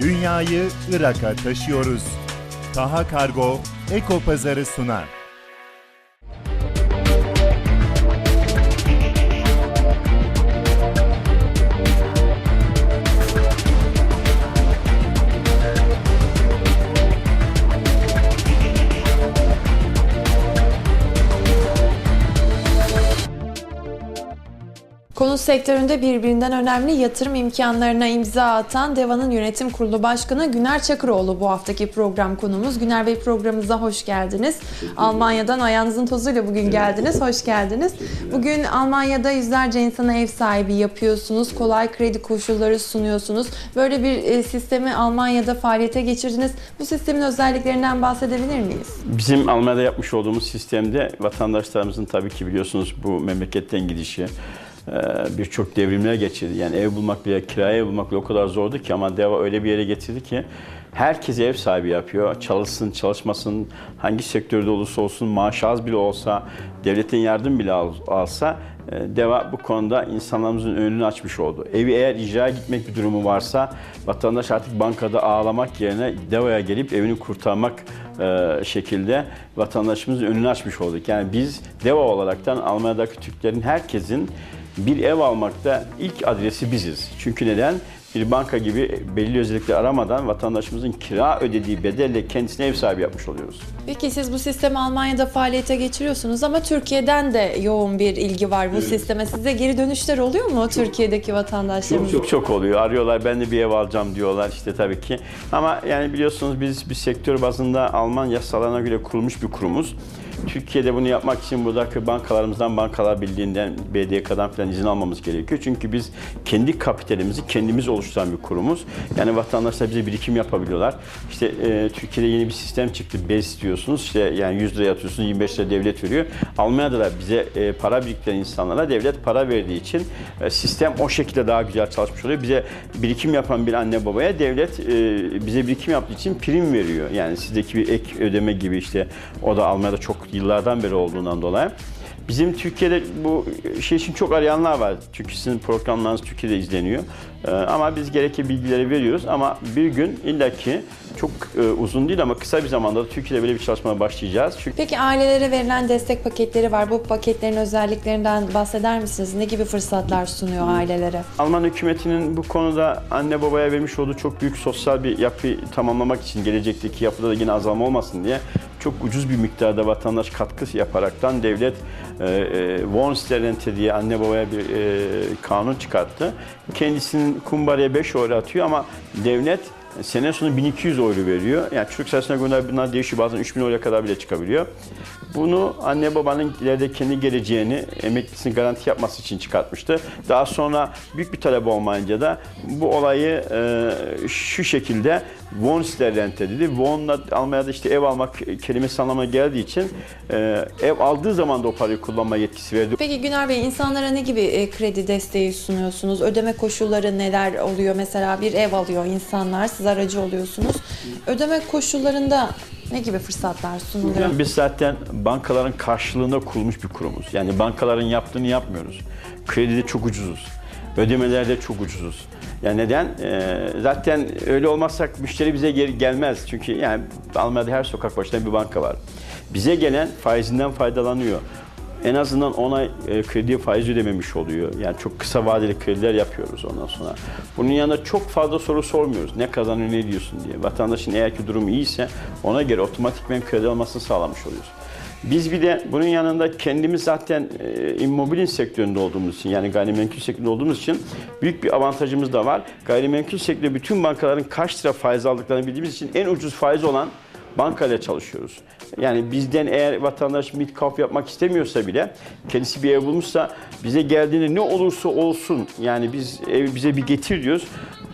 Dünyayı Irak'a taşıyoruz. Taha Kargo Eko Pazarı sunar. Konut sektöründe birbirinden önemli yatırım imkanlarına imza atan Deva'nın Yönetim Kurulu Başkanı Güner Çakıroğlu bu haftaki program konumuz. Güner Bey programımıza hoş geldiniz. Almanya'dan ayağınızın tozuyla bugün geldiniz. Hoş geldiniz. Bugün Almanya'da yüzlerce insana ev sahibi yapıyorsunuz. Kolay kredi koşulları sunuyorsunuz. Böyle bir e, sistemi Almanya'da faaliyete geçirdiniz. Bu sistemin özelliklerinden bahsedebilir miyiz? Bizim Almanya'da yapmış olduğumuz sistemde vatandaşlarımızın tabii ki biliyorsunuz bu memleketten gidişi birçok devrimler geçirdi. Yani ev bulmak bile, kiraya ev bulmak bile o kadar zordu ki ama DEVA öyle bir yere getirdi ki herkes ev sahibi yapıyor. Çalışsın, çalışmasın, hangi sektörde olursa olsun, maaş az bile olsa, devletin yardım bile al- alsa e, DEVA bu konuda insanlarımızın önünü açmış oldu. Evi eğer icraya gitmek bir durumu varsa vatandaş artık bankada ağlamak yerine DEVA'ya gelip evini kurtarmak e, şekilde vatandaşımızın önünü açmış olduk. Yani biz DEVA olaraktan Almanya'daki Türklerin herkesin bir ev almakta ilk adresi biziz. Çünkü neden? Bir banka gibi belli özellikleri aramadan vatandaşımızın kira ödediği bedelle kendisine ev sahibi yapmış oluyoruz. Peki siz bu sistemi Almanya'da faaliyete geçiriyorsunuz ama Türkiye'den de yoğun bir ilgi var bu sisteme. Size geri dönüşler oluyor mu Türkiye'deki vatandaşlarımız? Çok çok oluyor. Arıyorlar ben de bir ev alacağım diyorlar işte tabii ki. Ama yani biliyorsunuz biz bir sektör bazında Alman yasalarına göre kurulmuş bir kurumuz. Türkiye'de bunu yapmak için buradaki bankalarımızdan, Bankalar Birliği'nden, BDK'dan falan izin almamız gerekiyor. Çünkü biz kendi kapitalimizi kendimiz oluşturan bir kurumuz. Yani vatandaşlar bize birikim yapabiliyorlar. İşte e, Türkiye'de yeni bir sistem çıktı. BES diyorsunuz. İşte yani 100 lira yatıyorsunuz, 25 lira devlet veriyor. Almanya'da da bize e, para biriktiren insanlara devlet para verdiği için e, sistem o şekilde daha güzel çalışmış oluyor. Bize birikim yapan bir anne babaya devlet e, bize birikim yaptığı için prim veriyor. Yani sizdeki bir ek ödeme gibi işte o da Almanya'da çok yıllardan beri olduğundan dolayı. Bizim Türkiye'de bu şey için çok arayanlar var. Çünkü sizin programlarınız Türkiye'de izleniyor. Ee, ama biz gerekli bilgileri veriyoruz. Ama bir gün illaki çok e, uzun değil ama kısa bir zamanda da Türkiye'de böyle bir çalışmaya başlayacağız. Çünkü Peki ailelere verilen destek paketleri var. Bu paketlerin özelliklerinden bahseder misiniz? Ne gibi fırsatlar sunuyor ailelere? Alman hükümetinin bu konuda anne babaya vermiş olduğu çok büyük sosyal bir yapı tamamlamak için gelecekteki yapıda da yine azalma olmasın diye çok ucuz bir miktarda vatandaş katkı yaparaktan devlet e, e, Wohnstellrente diye anne babaya bir e, kanun çıkarttı. Kendisinin kumbaraya 5 euro atıyor ama devlet sene sonu 1200 euro veriyor. Yani çocuk sayısına göre bunlar değişiyor. Bazen 3000 euroya kadar bile çıkabiliyor. Bunu anne babanın ileride kendi geleceğini, emeklisini garanti yapması için çıkartmıştı. Daha sonra büyük bir talep olmayınca da bu olayı e, şu şekilde Wohnstellrente dedi. Wohn'la Almanya'da işte ev almak kelimesi anlamına geldiği için e, ev aldığı zaman da o parayı kullanma yetkisi verdi. Peki Güner Bey insanlara ne gibi e, kredi desteği sunuyorsunuz? Ödeme koşulları neler oluyor? Mesela bir ev alıyor insanlar, siz aracı oluyorsunuz. Ödeme koşullarında ne gibi fırsatlar sunuluyor? Yani biz zaten bankaların karşılığında kurulmuş bir kurumuz. Yani bankaların yaptığını yapmıyoruz. Kredide çok ucuzuz. Ödemelerde çok ucuzuz. Yani neden? Ee, zaten öyle olmazsak müşteri bize geri gelmez. Çünkü yani Almanya'da her sokak başında bir banka var. Bize gelen faizinden faydalanıyor. En azından ona e, krediye faiz ödememiş oluyor. Yani çok kısa vadeli krediler yapıyoruz ondan sonra. Bunun yanında çok fazla soru sormuyoruz. Ne kazanıyor, ne diyorsun diye. Vatandaşın eğer ki durumu iyiyse ona göre otomatikmen kredi almasını sağlamış oluyoruz. Biz bir de bunun yanında kendimiz zaten e, immobilin sektöründe olduğumuz için yani gayrimenkul sektöründe olduğumuz için büyük bir avantajımız da var. Gayrimenkul sektörü bütün bankaların kaç lira faiz aldıklarını bildiğimiz için en ucuz faiz olan bankayla çalışıyoruz. Yani bizden eğer vatandaş mid-cap yapmak istemiyorsa bile kendisi bir ev bulmuşsa bize geldiğinde ne olursa olsun yani biz ev bize bir getir diyoruz.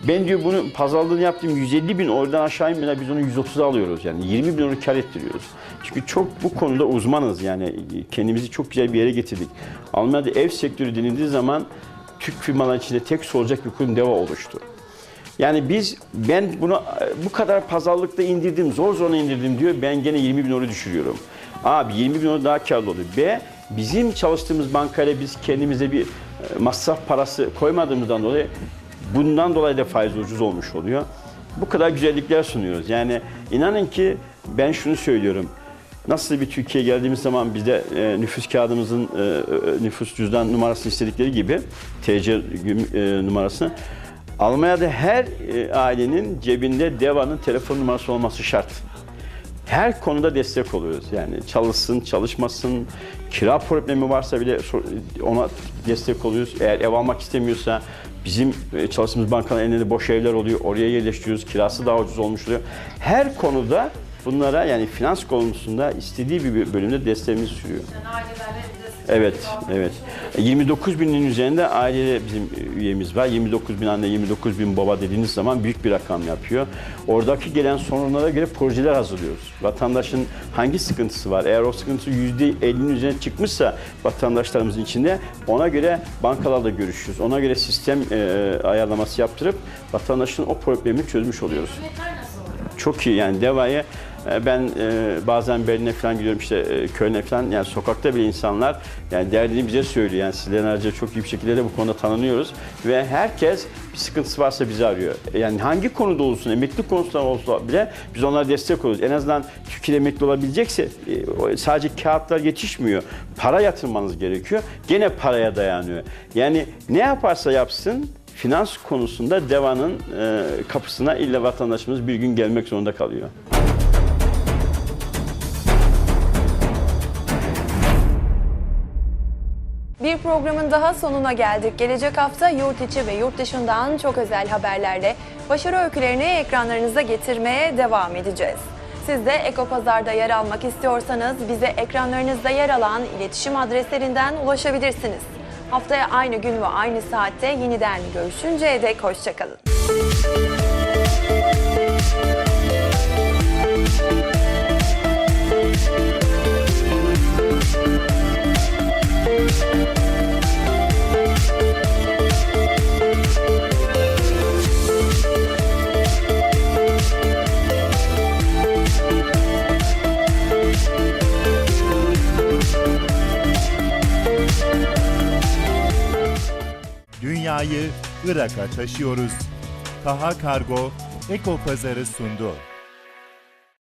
Ben diyor bunu pazarlığını yaptım 150 bin oradan aşağı inmeden biz onu 130'a alıyoruz yani 20 bin euro kar ettiriyoruz. Çünkü çok bu konuda uzmanız yani kendimizi çok güzel bir yere getirdik. Almanya'da ev sektörü denildiği zaman Türk firmalar içinde tek soracak bir kurum DEVA oluştu. Yani biz ben bunu bu kadar pazarlıkta indirdim, zor zor indirdim diyor. Ben gene 20 bin euro düşürüyorum. Abi 20 bin euro daha karlı oluyor. B bizim çalıştığımız bankayla biz kendimize bir e, masraf parası koymadığımızdan dolayı bundan dolayı da faiz ucuz olmuş oluyor. bu kadar güzellikler sunuyoruz. Yani inanın ki ben şunu söylüyorum. Nasıl bir Türkiye'ye geldiğimiz zaman bizde e, nüfus kağıdımızın e, e, nüfus cüzdan numarasını istedikleri gibi TC e, numarasını Almanya'da her e, ailenin cebinde DEVA'nın telefon numarası olması şart. Her konuda destek oluyoruz. Yani çalışsın, çalışmasın, kira problemi varsa bile ona destek oluyoruz. Eğer ev almak istemiyorsa bizim e, çalıştığımız bankanın elinde boş evler oluyor. Oraya yerleştiriyoruz. Kirası daha ucuz olmuş oluyor. Her konuda bunlara yani finans konusunda istediği bir bölümde desteğimizi sürüyor. Evet, evet. 29 binin üzerinde aile bizim üyemiz var. 29 bin anne, 29 bin baba dediğiniz zaman büyük bir rakam yapıyor. Oradaki gelen sorunlara göre projeler hazırlıyoruz. Vatandaşın hangi sıkıntısı var? Eğer o sıkıntı %50'nin üzerine çıkmışsa vatandaşlarımızın içinde ona göre bankalarla görüşüyoruz. Ona göre sistem e, ayarlaması yaptırıp vatandaşın o problemini çözmüş oluyoruz. Çok iyi yani Deva'ya e, ben e, bazen Berlin'e falan gidiyorum işte e, Köln'e falan yani sokakta bile insanlar yani derdini bize söylüyor. Yani sizlerin harca çok iyi bir şekilde de bu konuda tanınıyoruz ve herkes bir sıkıntısı varsa bizi arıyor. Yani hangi konuda olsun, emekli konusunda olsa bile biz onlara destek oluyoruz. En azından Türkiye'de emekli olabilecekse e, sadece kağıtlar yetişmiyor. Para yatırmanız gerekiyor. Gene paraya dayanıyor. Yani ne yaparsa yapsın finans konusunda devanın e, kapısına illa vatandaşımız bir gün gelmek zorunda kalıyor. Bir programın daha sonuna geldik. Gelecek hafta yurt içi ve yurt dışından çok özel haberlerle başarı öykülerini ekranlarınıza getirmeye devam edeceğiz. Siz de Ekopazar'da yer almak istiyorsanız bize ekranlarınızda yer alan iletişim adreslerinden ulaşabilirsiniz. Haftaya aynı gün ve aynı saatte yeniden görüşünceye dek hoşçakalın. Dünyayı Irak'a taşıyoruz. Taha Kargo Eko Pazarı sundu.